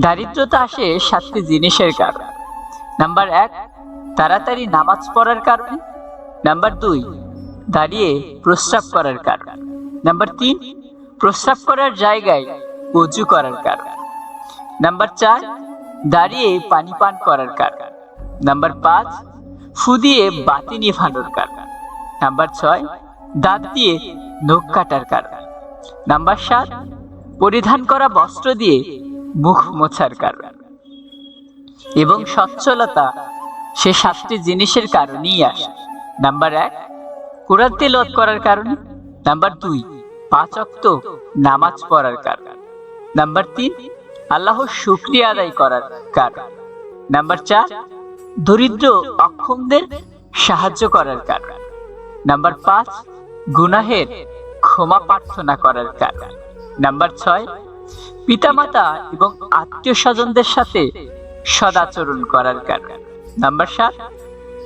দারিদ্রতা আসে সাতটি জিনিসের কারণে। নাম্বার এক, তাড়াতাড়ি নামাজ পড়ার কারণে। নাম্বার দুই, দাঁড়িয়ে প্রস্রাব করার কারণে। নাম্বার তিন, প্রস্রাব করার জায়গায় অজু করার কারণে। নাম্বার চার, দাঁড়িয়ে পানি পান করার কারণে। নাম্বার পাঁচ ফু দিয়ে বাতি নিভানোর কারণে। নাম্বার ছয়, দাঁত দিয়ে নখ কাটার কারণে। নাম্বার সাত, পরিধান করা বস্ত্র দিয়ে মুখ মোছার কারণে। এবং সচ্ছলতা, সে সাতটি জিনিসের কারণেই আসে। নাম্বার এক, কোরআন তেলাওয়াত করার কারণে। নাম্বার দুই, পাঁচ অক্ত নামাজ পড়ার কারণে। নাম্বার তিন, আল্লাহর শুক্রিয়া আদায় করার কারণ। নাম্বার চার, দরিদ্র অক্ষমদের সাহায্য করার কারণ। নাম্বার পাঁচ, গুনাহের ক্ষমা প্রার্থনা করার কারণ। নাম্বার ছয় পিতামাতা এবং আত্মীয় স্বজনদের সাথে সদাচরণ করার কারণ। নাম্বার সাত,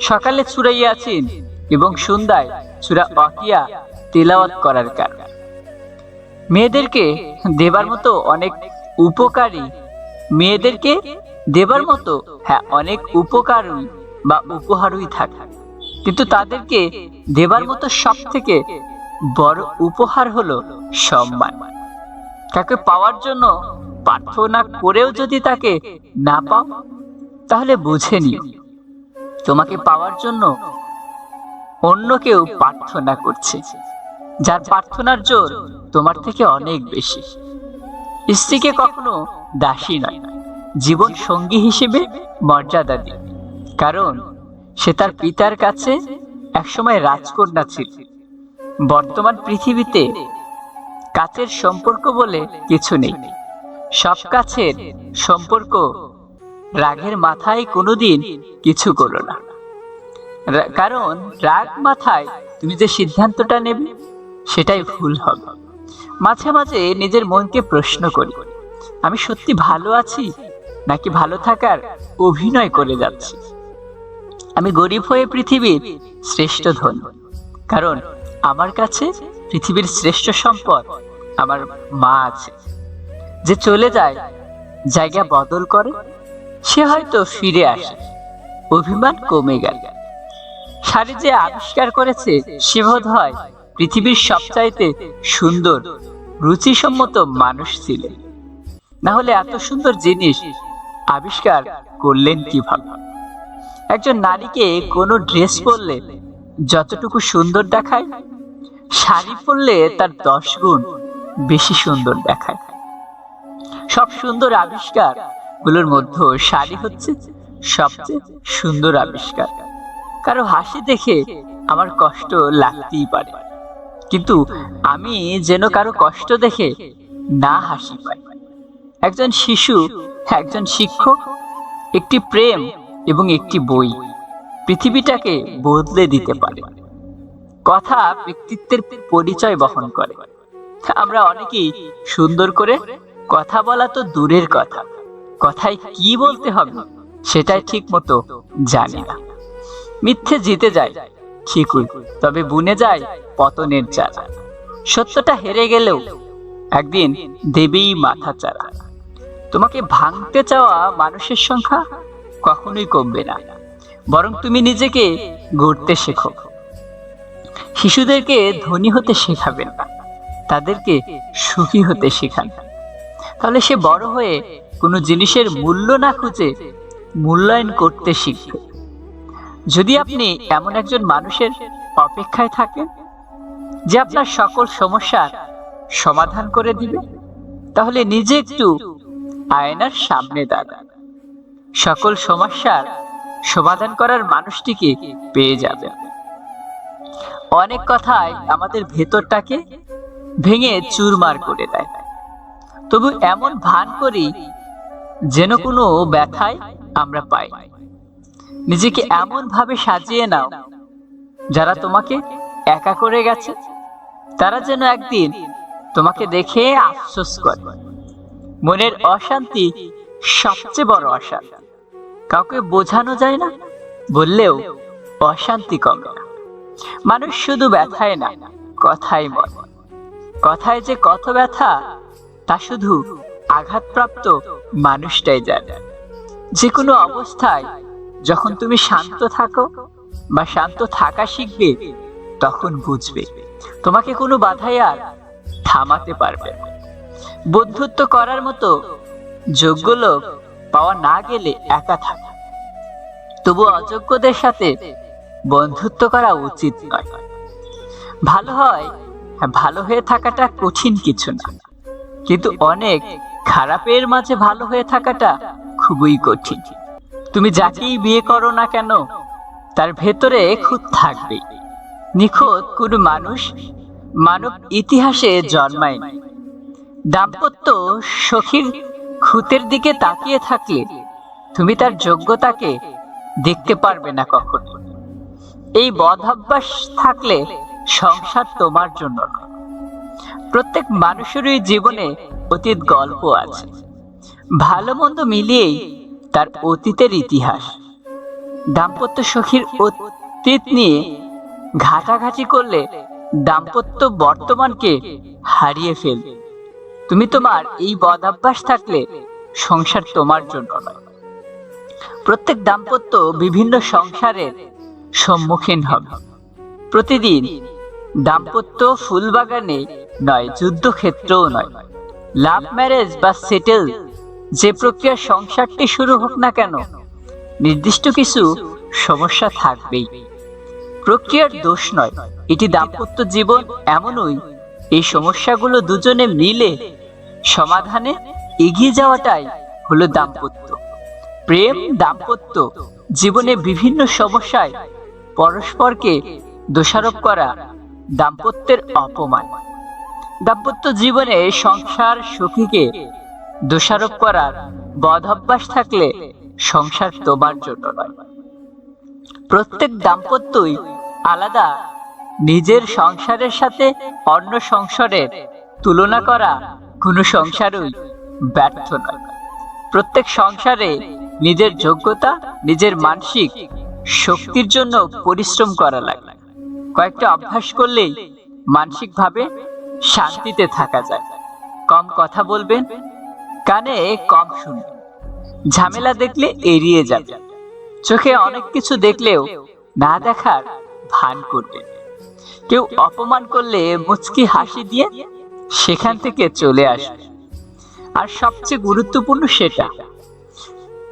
সকালে চুরাইয়া আছেন এবং সন্ধ্যায় চূড়া অকিয়া তেলাওয়াত করার কারণ। মেয়েদেরকে দেবার মতো অনেক উপকারী, মেয়েদেরকে দেবার মতো হ্যাঁ অনেক উপকারী বা উপহারই থাকে। কিন্তু তাদেরকে দেবার মতো সব থেকে বড় উপহার হলো সম্মান। তাকে পাওয়ার জন্য প্রার্থনা করেও যদি তাকে না পাও, তাহলে বুঝে নিও। তোমাকে পাওয়ার জন্য অন্য কেউ প্রার্থনা করছে, যার প্রার্থনার জোর তোমার থেকে অনেক বেশি। স্ত্রীকে কখনো দাসী নয়, জীবন সঙ্গী হিসেবে মর্যাদা দিন, কারণ সে তার পিতার কাছে একসময় রাজকন্যা ছিল। বর্তমান পৃথিবীতে কাছের সম্পর্ক বলে কিছু নেই। সব কাছের সম্পর্ক রাগের মাথায় কোনোদিন কিছু করো না। কারণ রাগ মাথায় তুমি যে সিদ্ধান্তটা নেবে, সেটাই ভুল হবে। মাঝে মাঝে নিজের মনকে প্রশ্ন করি, আমি সত্যি ভালো আছি নাকি ভালো থাকার অভিনয় করে যাচ্ছি? আমি গরিব হয়ে পৃথিবীর শ্রেষ্ঠ ধন, কারণ আমার কাছে পৃথিবীর শ্রেষ্ঠ সম্পদ আমার মা আছে। যে চলে যায়, জায়গা বদল করে, সে হয়তো ফিরে আসে। অভিমান কমে গেল। শাড়ি যে আবিষ্কার করেছে, সে বোধ হয় পৃথিবীর সবচাইতে সুন্দর, রুচিসম্মত মানুষ ছিলেন। না হলে এত সুন্দর জিনিস আবিষ্কার করলেন কীভাবে? একজন নারীকে কোনো ড্রেস পরলে যতটুকু সুন্দর দেখায়, শাড়ি পরলে তার দশ গুণ বেশি সুন্দর দেখায়। সব সুন্দর আবিষ্কারগুলোর মধ্যে শাড়ি হচ্ছে সবচেয়ে সুন্দর আবিষ্কার। কারও হাসি দেখে আমার কষ্ট লাগতেই পারে। কিন্তু আমি যেন কারও কষ্ট দেখে না হাসি পাই। একজন শিশু, একজন শিক্ষক, একটি প্রেম এবং একটি বই পৃথিবীটাকে বদলে দিতে পারে। কথা ব্যক্তিত্বের পরিচয় বহন করে। আমরা অনেকেই সুন্দর করে কথা বলা তো দূরের কথা। কথায় কি বলতে হবে সেটাই ঠিক মতো জানি না। মিথ্যে জিতে যায়, ঠিকই, তবে বুনে যায় পতনের চারা। সত্যটা হেরে গেলেও একদিন দেবেই মাথা চারা। তোমাকে ভাঙতে চাওয়া মানুষের সংখ্যা কখনোই কমবে না, বরং তুমি নিজেকে গড়তে শেখো। শিশুদেরকে ধনী হতে শেখাবেন না। তাদেরকে সুখী হতে শেখান। তাহলে সে বড় হয়ে কোনো জিনিসের মূল্য না খুঁজে মূল্যায়ন করতে শিখবে। যদি আপনি এমন একজন মানুষের অপেক্ষায় থাকেন, যে আপনার সকল সমস্যার সমাধান করে দিবে, তাহলে নিজে একটু আয়নার সামনে দাঁড়ান। সকল সমস্যার সমাধান করার মানুষটিকে পেয়ে যাবেন। অনেক কথাই আমাদের ভেতরটাকে ভেঙে চুরমার করে দেয়। তবু এমন ভান করি যেন কোনো ব্যথায় আমরা পাই। নিজেকে এমন ভাবে সাজিয়ে নাও, যারা তোমাকে একা করে গেছে। তারা যেন একদিন তোমাকে দেখে আফসোস করে। মনের অশান্তি সবচেয়ে বড় অশান্তি। কাউকে বোঝানো যায় না, বললেও অশান্তি কমে মানুষ শুধু ব্যথায় না, কথাই মরে কথায় যে কত ব্যথা তা শুধু আঘাতপ্রাপ্ত মানুষটাই জানে। যে কোনো অবস্থায় যখন তুমি শান্ত থাকো বা শান্ত থাকা শিখবে তখন বুঝবে তোমাকে কোনো বাধাই আর থামাতে পারবে না। বন্ধুত্ব করার মতো যোগ্য লোক পাওয়া না গেলে একা থাকা। তবু অযোগ্যদের সাথে বন্ধুত্ব করা উচিত নয়। ভালো হয় হ্যাঁ, ভালো হয়ে থাকাটা কঠিন কিছু না। কিন্তু অনেক খারাপের মাঝে ভালো হয়ে থাকাটা খুবই কঠিন। তুমি যাকেই বিয়ে করো না কেন, তার ভেতরে খুঁত থাকবেই। নিখোঁত কোনো মানুষ মানব ইতিহাসে জন্মায়নি। দাম্পত্য সখীর খুঁতের দিকে তাকিয়ে থাকলে তুমি তার যোগ্যতাকে দেখতে পারবে না কখনো। এই বদভ্যাস থাকলে সংসার তোমার জন্য নয়। প্রত্যেক মানুষেরই জীবনে অতীত গল্প আছে। ভালো মন্দ মিলিয়েই তার অতীতের ইতিহাস। দাম্পত্য সখীর অতীত নিয়ে ঘাটাঘাটি করলে দাম্পত্য বর্তমানকে হারিয়ে ফেলবে। তুমি তোমার এই বদাভ্যাস থাকলে সংসার তোমার জন্য নয়। প্রত্যেক দাম্পত্য বিভিন্ন সংসারের সম্মুখীন হবে। প্রতিদিন দাম্পত্য ফুলবাগানে নয়, যুদ্ধক্ষেত্রও নয়। লাভ ম্যারেজ বা সেটেল, যে প্রক্রিয়া সংসারটি শুরু হোক না কেন, নির্দিষ্ট কিছু সমস্যা থাকবেই। প্রক্রিয়ার দোষ নয়, এটি দাম্পত্য জীবন এমনই, এই সমস্যাগুলো দুজনে মিলে সমাধানে এগিয়ে যাওয়াটাই হলো দাম্পত্য। প্রেম, দাম্পত্য জীবনে বিভিন্ন সমস্যায় পরস্পরকে দোষারোপ করা দাম্পত্যের অপমান। দাম্পত্য জীবনে সংসার সুখীকে দোষারোপ করার বদভ্যাস থাকলে সংসার তোমার জন্য নয়। প্রত্যেক দাম্পত্যই আলাদা নিজের সংসারের সাথে অন্য সংসারের তুলনা করা কোনো সংসারই ব্যর্থ নয়। প্রত্যেক সংসারে নিজের যোগ্যতা, নিজের মানসিক শক্তির জন্য পরিশ্রম করা লাগে। কয়েকটা অভ্যাস করলেই মানসিকভাবে শান্তিতে থাকা যায়। কম কথা বলবেন, কানে কম শুনবেন। ঝামেলা দেখলে এড়িয়ে যাবেন। চোখে অনেক কিছু দেখলেও না দেখার ভান করবেন। কেউ অপমান করলে মুচকি হাসি দিয়ে সেখান থেকে চলে আসবে আর সবচেয়ে গুরুত্বপূর্ণ সেটা,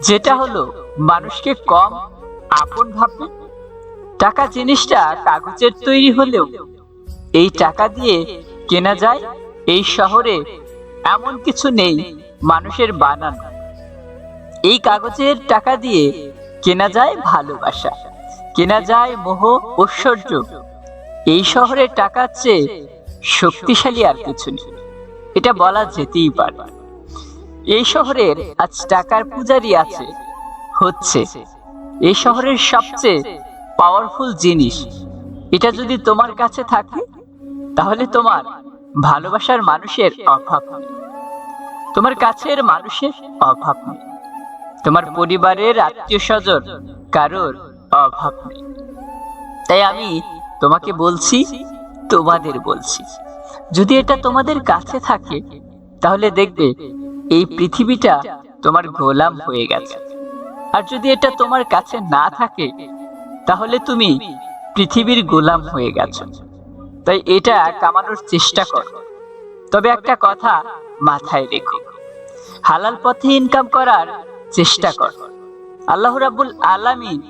যেটা হলো মানুষকে কম আপন ভাববে টাকা জিনিসটা কাগজের তৈরি হলেও এই টাকা দিয়ে কেনা যায় এই শহরে এমন কিছু নেই মানুষের বানানো। এই কাগজের টাকা দিয়ে কেনা যায় ভালোবাসা, কেনা যায় মোহ, ঐশ্বর্য। এই শহরের টাকার চেয়ে শক্তিশালী আর কিছু নেই। এটা বলা যেতেই পারে। এই শহরের আজ টাকার পূজারি আছে, হচ্ছে। এই শহরের সবচেয়ে পাওয়ারফুল জিনিস। এটা যদি তোমার কাছে থাকে, তাহলে তোমার ভালোবাসার মানুষের অভাব নেই তোমার কাছের মানুষের অভাব নেই তোমার পরিবারের আত্মীয় স্বজন কারোর অভাব নেই তাই আমি তোমাকে বলছি, তোমাদের বলছি, যদি এটা তোমাদের কাছে থাকে, তাহলে দেখবে এই পৃথিবীটা তোমার গোলাম হয়ে গেছে। আর যদি এটা তোমার কাছে না থাকে তাহলে তুমি পৃথিবীর গোলাম হয়ে গেছো। তাই এটা কামানোর চেষ্টা করো। তবে একটা কথা মাথায় রেখো। হালাল পথে ইনকাম করার চেষ্টা কর। আল্লাহ রাব্বুল আলামিন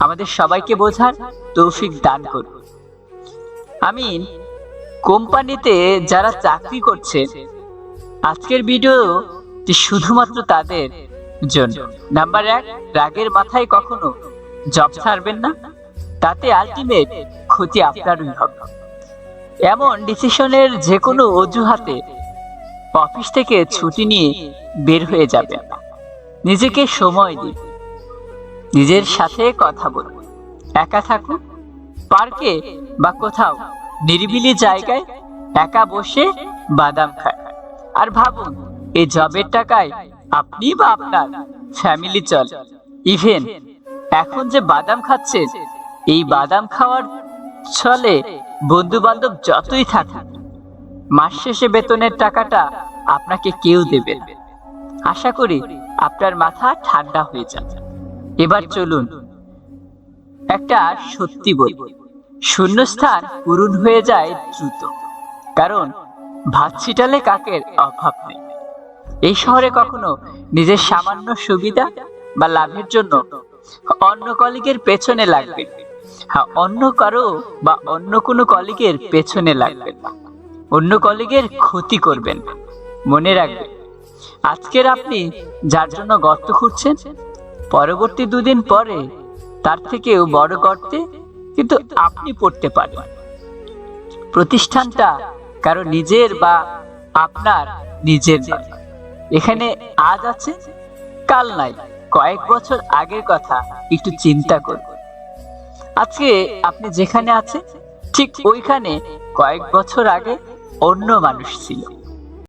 আমাদের সবাইকে বোঝার তৌফিক দান করুন। আমিন। কোম্পানিতে যারা চাকরি করছে, আজকের ভিডিওটি শুধুমাত্র তাদের জন্য। নাম্বার এক, রাগের মাথায় কখনো জব ছাড়বেন না, তাতে আলটিমেট ক্ষতি আপনারই হবে। এমন ডিসিশনের যে কোনো অজুহাতে অফিস থেকে ছুটি নিয়ে বের হয়ে যাবেন। না নিজেকে সময় দিন। নিজের সাথে কথা বলুন। একা থাকুন। পার্কে বা কোথাও নিরিবিলি জায়গায় একা বসে বাদাম খায় আর ভাবুন, এই জবের টাকায় আপনি বা আপনার ফ্যামিলি চল। ইভেন এখন যে বাদাম খাচ্ছেন এই বাদাম খাওয়ার ছলে বন্ধু বান্ধব যতই থাকুক, মাস শেষে বেতনের টাকাটা আপনাকে কেউ দেবে আশা করি আপনার মাথা ঠান্ডা হয়ে যাবে। এবার চলুন, একটা সত্যি বই শূন্যস্থান পূরণ হয়ে যায় দ্রুত, কারণ ভাত ছিটালে কাকের অভাব নেই। এই শহরে কখনো নিজের সামান্য সুবিধা বা লাভের জন্য অন্য কলিগের পেছনে লাগবে। হ্যাঁ অন্য কারও বা অন্য কোনো কলিগের পেছনে লাগবেন না। অন্য কলিগের ক্ষতি করবেন না। মনে রাখবেন আজকের আপনি যার জন্য গর্ত খুঁড়ছেন, পরবর্তী দুদিন পরে তার থেকেও বড় গর্তে কিন্তু আপনি পড়তে পারেন প্রতিষ্ঠানটা কারও নিজের বা আপনার নিজের এখানে আজ আছে, কাল নাই। কয়েক বছর আগের কথা, একটু চিন্তা করুন। আজকে আপনি যেখানে আছেন, ঠিক ওইখানে কয়েক বছর আগে অন্য মানুষ ছিল।